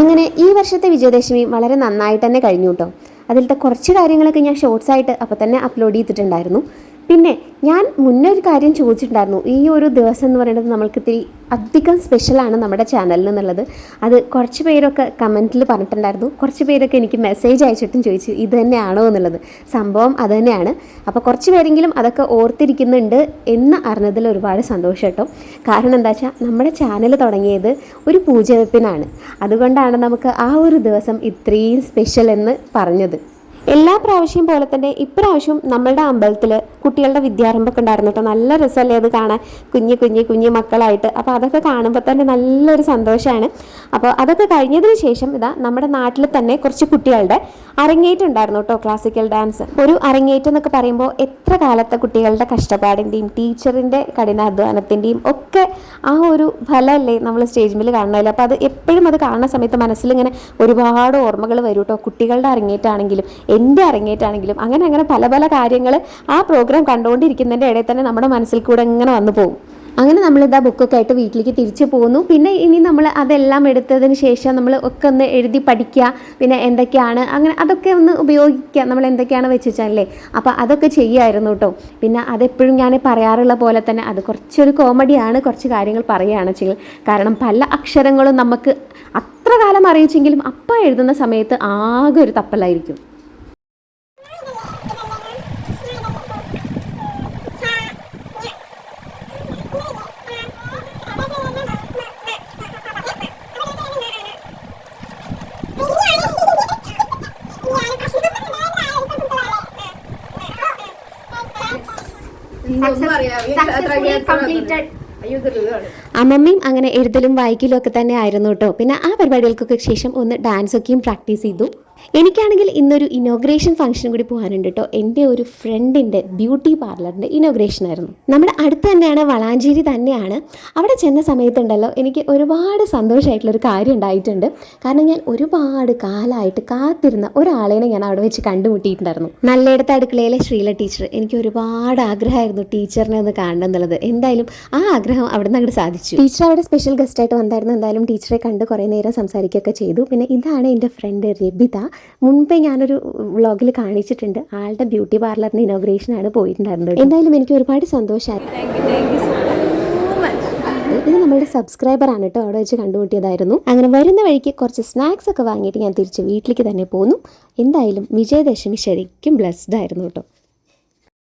അങ്ങനെ ഈ വർഷത്തെ വിജയദശമി വളരെ നന്നായിട്ട് തന്നെ കഴിഞ്ഞു കേട്ടോ. അതിലത്തെ കുറച്ച് കാര്യങ്ങളൊക്കെ ഞാൻ ഷോർട്സ് ആയിട്ട് അപ്പോൾ തന്നെ അപ്ലോഡ് ചെയ്തിട്ടുണ്ടായിരുന്നു. പിന്നെ ഞാൻ മുന്നേ ഒരു കാര്യം ചോദിച്ചിട്ടുണ്ടായിരുന്നു. ഈ ഒരു ദിവസം എന്ന് പറയുന്നത് നമ്മൾക്ക് ഇത്തിരി അധികം സ്പെഷ്യലാണ് നമ്മുടെ ചാനലിൽ എന്നുള്ളത് അത് കുറച്ച് പേരൊക്കെ കമന്റിൽ പറഞ്ഞിട്ടുണ്ടായിരുന്നു. കുറച്ച് പേരൊക്കെ എനിക്ക് മെസ്സേജ് അയച്ചിട്ടും ചോദിച്ചു ഇത് തന്നെയാണോ? എന്നുള്ളത്. സംഭവം അത് തന്നെയാണ്. അപ്പോൾ കുറച്ച് പേരെങ്കിലും അതൊക്കെ ഓർത്തിരിക്കുന്നുണ്ട് എന്ന് അറിഞ്ഞതിൽ ഒരുപാട് സന്തോഷം കേട്ടോ. കാരണം എന്താ വെച്ചാൽ നമ്മുടെ ചാനൽ തുടങ്ങിയത് ഒരു പൂജവെപ്പിനാണ്. അതുകൊണ്ടാണ് നമുക്ക് ആ ഒരു ദിവസം ഇത്രയും സ്പെഷ്യൽ എന്ന് പറഞ്ഞത്. എല്ലാ പ്രാവശ്യം പോലെ തന്നെ ഇപ്രാവശ്യം നമ്മളുടെ അമ്പലത്തിൽ കുട്ടികളുടെ വിദ്യാരംഭമൊക്കെ ഉണ്ടായിരുന്നു കേട്ടോ. നല്ല രസമല്ലേ അത് കാണാൻ? കുഞ്ഞു കുഞ്ഞു കുഞ്ഞു മക്കളായിട്ട്. അപ്പോൾ അതൊക്കെ കാണുമ്പോൾ തന്നെ നല്ലൊരു സന്തോഷമാണ്. അപ്പോൾ അതൊക്കെ കഴിഞ്ഞതിന് ശേഷം ഇതാ നമ്മുടെ നാട്ടിൽ തന്നെ കുറച്ച് കുട്ടികളുടെ അരങ്ങേറ്റം ഉണ്ടായിരുന്നു കേട്ടോ ക്ലാസിക്കൽ ഡാൻസ് ഒരു അരങ്ങേറ്റം എന്നൊക്കെ പറയുമ്പോൾ എത്ര കാലത്തെ കുട്ടികളുടെ കഷ്ടപ്പാടിന്റെയും ടീച്ചറിന്റെ കഠിനാധ്വാനത്തിന്റെയും ഒക്കെ ആ ഒരു ഫലമല്ലേ നമ്മൾ സ്റ്റേജ് മേൽ കാണണമല്ലോ അപ്പോൾ അത് എപ്പോഴും അത് കാണുന്ന സമയത്ത് മനസ്സിലിങ്ങനെ ഒരുപാട് ഓർമ്മകൾ വരും കേട്ടോ കുട്ടികളുടെ അരങ്ങേറ്റാണെങ്കിലും എന്റെ അരങ്ങേറ്റാണെങ്കിലും അങ്ങനെ അങ്ങനെ പല പല കാര്യങ്ങൾ ആ പ്രോഗ്രാം കണ്ടുകൊണ്ടിരിക്കുന്നതിന്റെ ഇടയിൽ തന്നെ നമ്മുടെ മനസ്സിൽ കൂടെ ഇങ്ങനെ വന്നു പോകും. അങ്ങനെ നമ്മളിതാ ബുക്കൊക്കെ ആയിട്ട് വീട്ടിലേക്ക് തിരിച്ചു പോകുന്നു പിന്നെ ഇനി നമ്മൾ അതെല്ലാം എടുത്തതിന് ശേഷം നമ്മൾ ഒക്കെ ഒന്ന് എഴുതി പഠിക്കുക പിന്നെ എന്തൊക്കെയാണ് അങ്ങനെ അതൊക്കെ ഒന്ന് ഉപയോഗിക്കുക നമ്മൾ എന്തൊക്കെയാണ് വെച്ച് വെച്ചാലേ അപ്പോൾ അതൊക്കെ ചെയ്യുമായിരുന്നു കേട്ടോ. പിന്നെ അതെപ്പോഴും ഞാൻ പറയാറുള്ള പോലെ തന്നെ അത് കുറച്ചൊരു കോമഡിയാണ് കുറച്ച് കാര്യങ്ങൾ പറയുകയാണ് വെച്ചെങ്കിൽ കാരണം പല അക്ഷരങ്ങളും നമുക്ക് അത്ര കാലം അറിയിച്ചെങ്കിലും അപ്പം എഴുതുന്ന സമയത്ത് ആകെ ഒരു തപ്പലായിരിക്കും. അമ്മമ്മയും അങ്ങനെ എഴുതലും വായിക്കലും ഒക്കെ തന്നെ ആയിരുന്നു കേട്ടോ. പിന്നെ ആ പരിപാടികൾക്കൊക്കെ ശേഷം ഒന്ന് ഡാൻസൊക്കെയും പ്രാക്ടീസ് ചെയ്തു. എനിക്കാണെങ്കിൽ ഇന്നൊരു ഇനോഗ്രേഷൻ ഫംഗ്ഷൻ കൂടി പോകാനുണ്ട് കേട്ടോ എന്റെ ഒരു ഫ്രണ്ടിന്റെ ബ്യൂട്ടി പാർലറിന്റെ ഇനോഗ്രേഷൻ ആയിരുന്നു. നമ്മുടെ അടുത്ത് തന്നെയാണ് വളാഞ്ചേരി തന്നെയാണ്. അവിടെ ചെന്ന സമയത്തുണ്ടല്ലോ എനിക്ക് ഒരുപാട് സന്തോഷമായിട്ടുള്ളൊരു കാര്യം ഉണ്ടായിട്ടുണ്ട്. കാരണം ഞാൻ ഒരുപാട് കാലമായിട്ട് കാത്തിരുന്ന ഒരാളേനെ ഞാൻ അവിടെ വെച്ച് കണ്ടുമുട്ടിയിട്ടുണ്ടായിരുന്നു. നല്ലയിടത്ത് അടുക്കളയിലെ ശ്രീല ടീച്ചർ എനിക്ക് ഒരുപാട് ആഗ്രഹമായിരുന്നു ടീച്ചറിനെ ഒന്ന് കാണണം എന്നുള്ളത്. എന്തായാലും ആ ആഗ്രഹം അവിടെ നിന്ന് അങ്ങോട്ട് സാധിച്ചു. ടീച്ചർ അവിടെ സ്പെഷ്യൽ ഗസ്റ്റായിട്ട് വന്നായിരുന്നു. എന്തായാലും ടീച്ചറെ കണ്ട് കുറേ നേരം സംസാരിക്കുകയൊക്കെ ചെയ്തു. പിന്നെ ഇതാണ് എന്റെ ഫ്രണ്ട് രബിത. മുൻപേ ഞാനൊരു വ്ളോഗിൽ കാണിച്ചിട്ടുണ്ട്. ആളുടെ ബ്യൂട്ടി പാർലറിന്റെ ഇനോഗ്രേഷൻ ആണ് പോയിട്ടുണ്ടായിരുന്നത് എന്തായാലും എനിക്ക് ഒരുപാട് സന്തോഷമായിരുന്നു ഇത് നമ്മളുടെ സബ്സ്ക്രൈബർ ആണ് കേട്ടോ. അവിടെ വെച്ച് കണ്ടുമുട്ടിയതായിരുന്നു. അങ്ങനെ വരുന്ന വഴിക്ക് കുറച്ച് സ്നാക്സ് ഒക്കെ വാങ്ങിയിട്ട് ഞാൻ തിരിച്ച് വീട്ടിലേക്ക് തന്നെ പോന്നു. എന്തായാലും വിജയദശമി ശരിക്കും ബ്ലെസ്ഡ് ആയിരുന്നു കേട്ടോ.